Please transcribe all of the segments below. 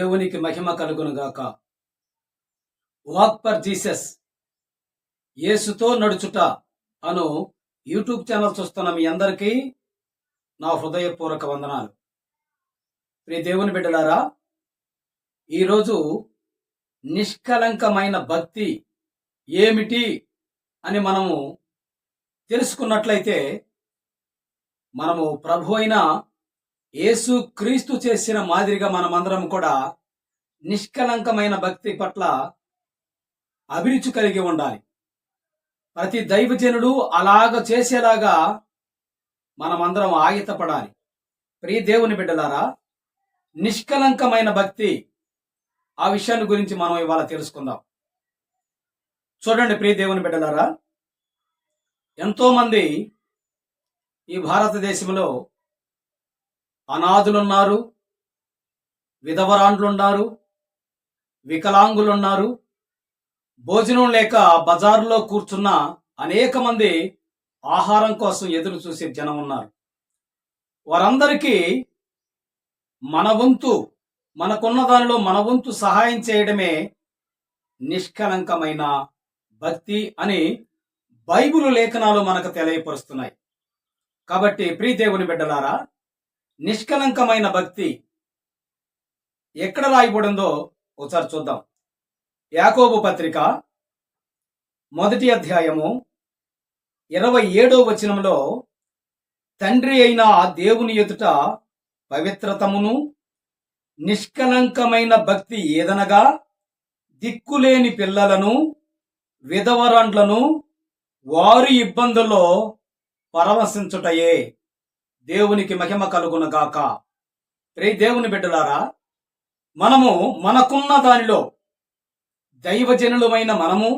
దేవునికి మహిమ కలుగును గాక. వాక్ ఫర్ జీసస్ యేసుతో నడుచుట అను యూట్యూబ్ ఛానల్ చూస్తున్న మీ అందరికీ నా హృదయపూర్వక వందనాలు. ప్రియ దేవుని బిడ్డలారా ఈరోజు నిష్కలంకమైన భక్తి ఏమిటి అని మనము తెలుసుకున్నట్లయితే మనము ప్రభు అయిన యేసు క్రీస్తు చేసిన మాదిరిగా మనమందరం కూడా నిష్కలంకమైన భక్తి పట్ల అభిరుచి కలిగి ఉండాలి. ప్రతి దైవజనుడు అలాగ చేసేలాగా మనమందరం ఆగితపడాలి ప్రియ దేవుని బిడ్డలారా నిష్కలంకమైన భక్తి ఆ విషయాన్ని గురించి మనం ఇవాళ తెలుసుకుందాం. చూడండి ప్రియ దేవుని బిడ్డలారా ఎంతోమంది ఈ భారతదేశంలో అనాథులున్నారు విధవరాండ్లున్నారు వికలాంగులున్నారు. భోజనం లేక బజారులో కూర్చున్న అనేక మంది ఆహారం కోసం ఎదురు చూసే జనం ఉన్నారు. వారందరికీ మన వంతు మనకున్న దానిలో మన వంతు సహాయం చేయడమే నిష్కలంకమైన భక్తి అని బైబుల్ లేఖనాలు మనకు తెలియపరుస్తున్నాయి. కాబట్టి ప్రీదేవుని బిడ్డలారా నిష్కలంకమైన భక్తి ఎక్కడ రాయబడిందో ఒకసారి చూద్దాం. యాకోబు పత్రిక మొదటి అధ్యాయము ఇరవై ఏడో వచనంలో తండ్రి అయిన ఆ దేవుని ఎదుట పవిత్రతమును నిష్కలంకమైన భక్తి ఏదనగా దిక్కులేని పిల్లలను విధవరండ్లను వారి ఇబ్బందుల్లో పరవశించుటయే. దేవునికి మహిమ కలుగును గాక. రే దేవుని బిడ్డలారా మనము మనకున్న దానిలో దైవజనులమైన మనము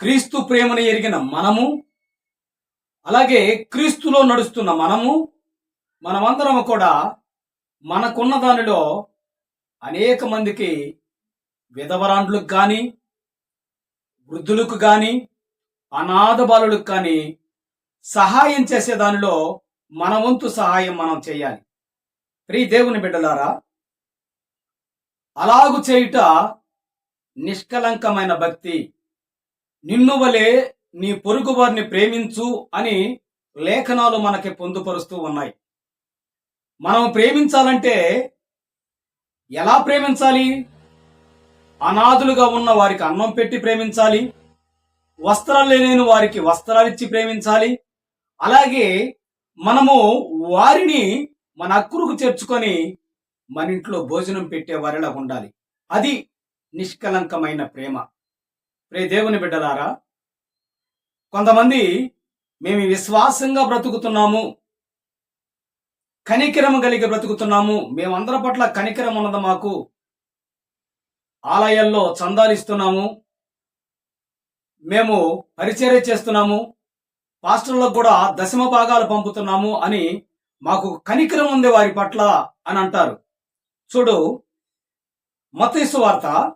క్రీస్తు ప్రేమను ఎరిగిన మనము అలాగే క్రీస్తులో నడుస్తున్న మనము మనమందరము కూడా మనకున్న దానిలో అనేక మందికి విధవరాండ్లకు కానీ వృద్ధులకు కానీ అనాథ బాలులకు కానీ సహాయం చేసే దానిలో మన వంతు సహాయం మనం చేయాలి. ప్రియ దేవుని బిడ్డలారా అలాగు చేయుట నిష్కలంకమైన భక్తి. నిన్ను వలె నీ పొరుగు వారిని ప్రేమించు అని లేఖనాలు మనకి పొందుపరుస్తూ ఉన్నాయి. మనం ప్రేమించాలంటే ఎలా ప్రేమించాలి? అనాథులుగా ఉన్న వారికి అన్నం పెట్టి ప్రేమించాలి. వస్త్రాలు లేని వారికి వస్త్రాలిచ్చి ప్రేమించాలి. అలాగే మనము వారిని మన అక్కురుకు చేర్చుకొని మన ఇంట్లో భోజనం పెట్టే వారిలా ఉండాలి. అది నిష్కలంకమైన ప్రేమ. ప్రే దేవుని బిడ్డలారా కొంతమంది మేము విశ్వాసంగా బ్రతుకుతున్నాము కనికరం కలిగి బ్రతుకుతున్నాము మేమందరి పట్ల కనికరం ఉన్నది మాకు. ఆలయాల్లో చందాలిస్తున్నాము మేము పరిచర్య చేస్తున్నాము పాస్టర్లకు కూడా దశమ భాగాలు పంపుతున్నాము అని మాకు కనికరం ఉంది వారి పట్ల అని అంటారు. చూడు మతీసు వార్త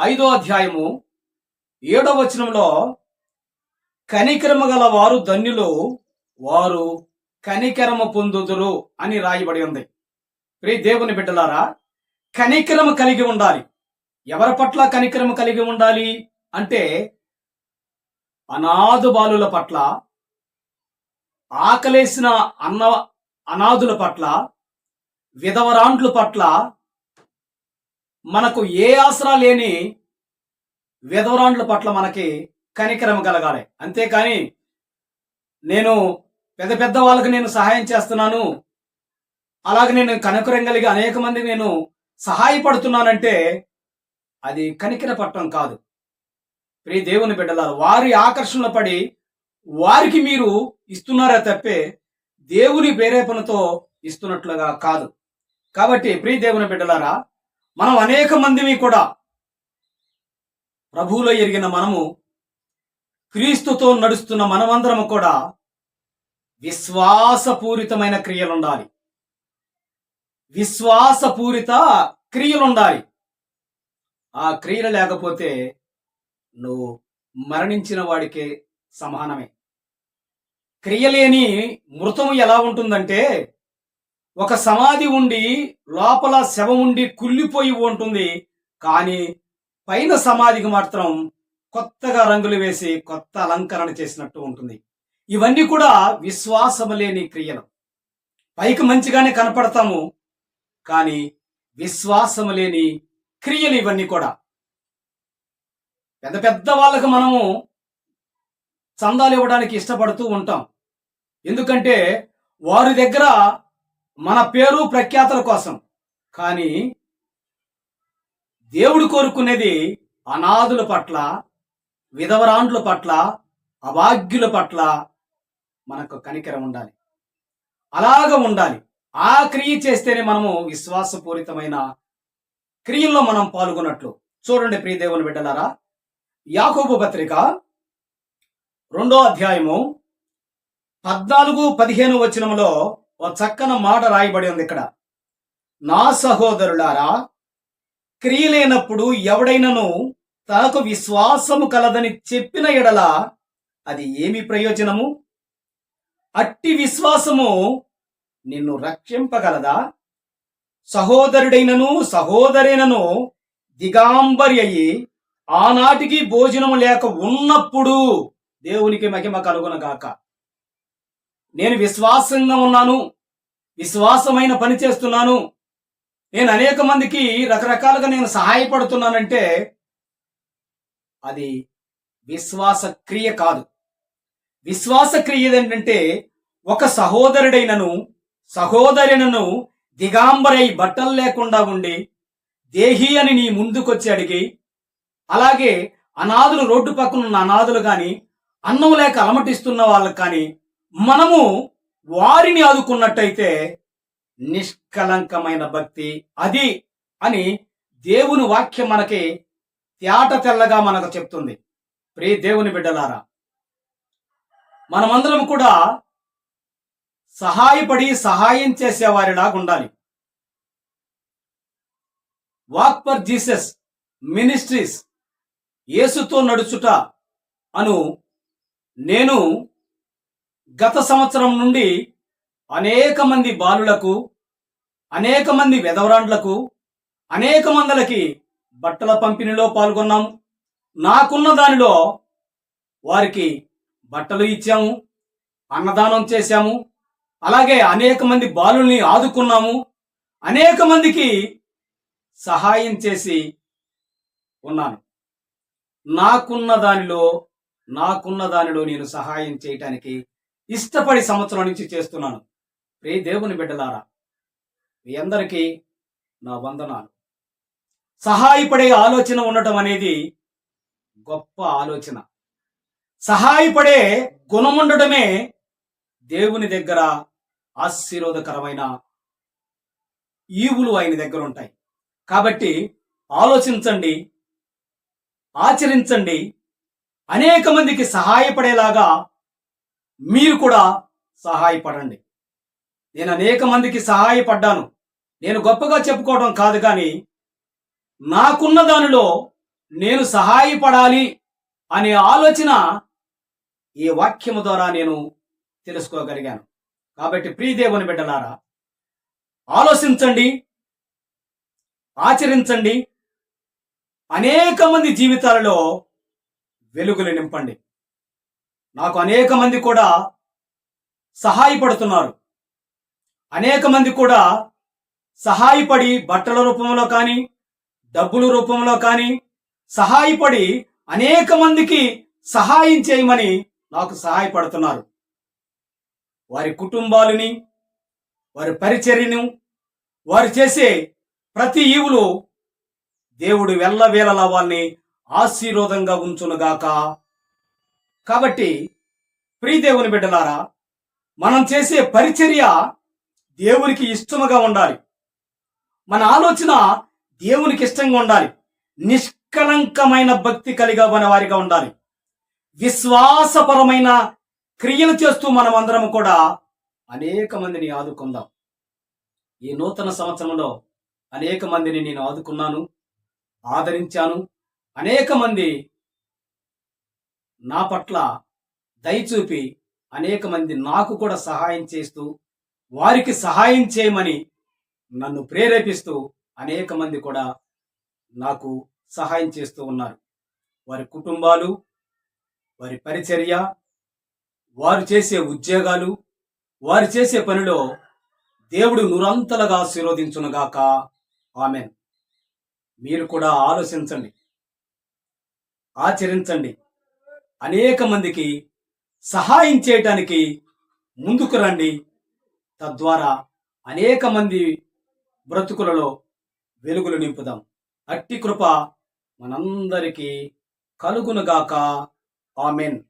ఐదో అధ్యాయము ఏడో వచనంలో కనికరము గల వారు ధన్యులు వారు కనికరము పొందుదురు అని రాయబడి ఉంది. ప్రియ దేవుని బిడ్డలారా కనికరము కలిగి ఉండాలి. ఎవరి పట్ల కనికరము కలిగి ఉండాలి అంటే అనాథు బాలుల పట్ల ఆకలేసిన అన్న అనాథుల పట్ల విధవరాండ్ల పట్ల మనకు ఏ ఆసరా లేని విధవరాండ్ల పట్ల మనకి కనికరం కలగాలి. అంతేకాని నేను పెద్ద పెద్ద వాళ్ళకి నేను సహాయం చేస్తున్నాను. అలాగే నేను కనకరం కలిగి అనేక మందికి నేను సహాయపడుతున్నానంటే అది కనికర పట్టం కాదు. ప్రియ దేవుని బిడ్డలారు వారి ఆకర్షణలో పడి వారికి మీరు ఇస్తున్నారా తప్పే దేవుని ప్రేరేపణతో ఇస్తున్నట్లుగా కాదు. కాబట్టి ప్రియ దేవుని బిడ్డలారా మనం అనేక మందిని కూడా ప్రభువులో ఎరిగిన మనము క్రీస్తుతో నడుస్తున్న మనమందరము కూడా విశ్వాసపూరితమైన క్రియలు ఉండాలి విశ్వాసపూరిత క్రియలు ఉండాలి ఆ క్రియలు లేకపోతే నువ్వు మరణించిన వాడికే సమానమే. క్రియలేని మృతము ఎలా ఉంటుందంటే ఒక సమాధి ఉండి లోపల శవం ఉండి కుళ్ళిపోయి ఉంటుంది కానీ పైన సమాధికి మాత్రం కొత్తగా రంగులు వేసి కొత్త అలంకరణ చేసినట్టు ఉంటుంది. ఇవన్నీ కూడా విశ్వాసము లేని క్రియలు. పైకి మంచిగానే కనపడతాము కానీ విశ్వాసము లేని క్రియలు ఇవన్నీ కూడా. పెద్ద పెద్ద వాళ్ళకు మనము చందాలు ఇవ్వడానికి ఇష్టపడుతూ ఉంటాం. ఎందుకంటే వారి దగ్గర మన పేరు ప్రఖ్యాతల కోసం. కానీ దేవుడు కోరుకునేది అనాథుల పట్ల విధవరాండ్ల పట్ల అభాగ్యుల పట్ల మనకు కనికరం ఉండాలి. అలాగ ఉండాలి. ఆ క్రియ చేస్తేనే మనము విశ్వాసపూరితమైన క్రియల్లో మనం పాల్గొన్నట్లు. చూడండి ప్రియదేవుని బిడ్డలారా యాకోబు పత్రిక రెండో అధ్యాయము పద్నాలుగు పదిహేను వచనములో ఒక చక్కన మాట రాయబడి ఉంది ఇక్కడ. నా సహోదరులారా క్రియలేనప్పుడు ఎవడైనను తనకు విశ్వాసము కలదని చెప్పిన ఎడల అది ఏమి ప్రయోజనము? అట్టి విశ్వాసము నిన్ను రక్షింపగలదా? సహోదరుడైనను సహోదరైనను దిగాంబరి అయి ఆనాటికి భోజనం లేక ఉన్నప్పుడు దేవునికి మహిమ కలుగునగాక నేను విశ్వాసంగా ఉన్నాను విశ్వాసమైన పని చేస్తున్నాను. నేను అనేక మందికి రకరకాలుగా నేను సహాయపడుతున్నానంటే అది విశ్వాస క్రియ కాదు. విశ్వాస క్రియ ఏంటంటే ఒక సహోదరుడైనను సహోదరునను దిగాంబరై బట్టలు లేకుండా ఉండి దేహి అని నీ ముందుకొచ్చి అడిగి అలాగే అనాథులు రోడ్డు పక్కన ఉన్న అనాథులు కానీ అన్నం లేక అలమటిస్తున్న వాళ్ళకు కానీ మనము వారిని ఆదుకున్నట్టయితే నిష్కలంకమైన భక్తి అది అని దేవుని వాక్యం మనకి తేట తెల్లగా మనకు చెప్తుంది. ప్రియ దేవుని బిడ్డలారా మనమందరం కూడా సహాయపడి సహాయం చేసేవారిలాగా ఉండాలి. వాక్ ఫర్ జీసస్ మినిస్ట్రీస్ యేసుతో నడుచుట అను నేను గత సంవత్సరం నుండి అనేక మంది బాలులకు అనేక మంది వెధవరాండ్లకు అనేక మందలకి బట్టల పంపిణీలో పాల్గొన్నాము. నాకున్న దానిలో వారికి బట్టలు ఇచ్చాము అన్నదానం చేశాము. అలాగే అనేక మంది బాలుల్ని ఆదుకున్నాము. అనేక మందికి సహాయం చేసి ఉన్నాను. నాకున్న దానిలో నాకున్న దానిలో నేను సహాయం చేయటానికి ఇష్టపడి సంవత్సరం నుంచి చేస్తున్నాను. రే దేవుని బిడ్డలారా మీ అందరికీ నా వందనాలు. సహాయపడే ఆలోచన ఉండటం అనేది గొప్ప ఆలోచన. సహాయపడే గుణం ఉండటమే దేవుని దగ్గర ఆశీర్వాదకరమైన ఈవులు ఆయన దగ్గర ఉంటాయి. కాబట్టి ఆలోచించండి ఆచరించండి. అనేక మందికి సహాయపడేలాగా మీరు కూడా సహాయపడండి. నేను అనేక మందికి సహాయపడ్డాను. నేను గొప్పగా చెప్పుకోవడం కాదు కానీ నాకున్న దానిలో నేను సహాయపడాలి అనే ఆలోచన ఈ వాక్యము ద్వారా నేను తెలుసుకోగలిగాను. కాబట్టి ప్రియదేవుని బిడ్డలారా ఆలోచించండి ఆచరించండి అనేక మంది జీవితాలలో వెలుగులు నింపండి. నాకు అనేక మంది కూడా సహాయపడుతున్నారు. అనేక మంది కూడా సహాయపడి బట్టల రూపంలో కానీ డబ్బుల రూపంలో కానీ సహాయపడి అనేక మందికి సహాయం చేయమని నాకు సహాయపడుతున్నారు. వారి కుటుంబాలని వారి పరిచర్యను వారు చేసే ప్రతి ఈవులు దేవుడు వెళ్ళవేళలా వాళ్ళని ఆశీర్వాదంగా ఉంచునుగాక. కాబట్టి ప్రీదేవుని బిడ్డలారా మనం చేసే పరిచర్య దేవునికి ఇష్టముగా ఉండాలి. మన ఆలోచన దేవునికి ఇష్టంగా ఉండాలి. నిష్కలంకమైన భక్తి కలిగా వారిగా ఉండాలి. విశ్వాసపరమైన క్రియలు చేస్తూ మనం అందరం కూడా అనేక మందిని ఆదుకుందాం. ఈ నూతన సంవత్సరంలో అనేక మందిని నేను ఆదుకున్నాను. ఆదరించాను. అనేక మంది నా పట్ల దయచూపి అనేక మంది నాకు కూడా సహాయం చేస్తూ వారికి సహాయం చేయమని నన్ను ప్రేరేపిస్తూ అనేక మంది కూడా నాకు సహాయం చేస్తూ ఉన్నారు. వారి కుటుంబాలు వారి పరిచర్య వారు చేసే ఉద్యోగాలు వారు చేసే పనిలో దేవుడు నురంతలుగా ఆశీర్వదించునుగాక. ఆమెన్. మీరు కూడా ఆలోచించండి. ఆచరించండి. అనేక మందికి సహాయం చేయటానికి ముందుకు రండి. తద్వారా అనేక మంది బ్రతుకులలో వెలుగులు నింపుదాం. అట్టి కృప మనందరికీ కలుగునుగాక. ఆమెన్.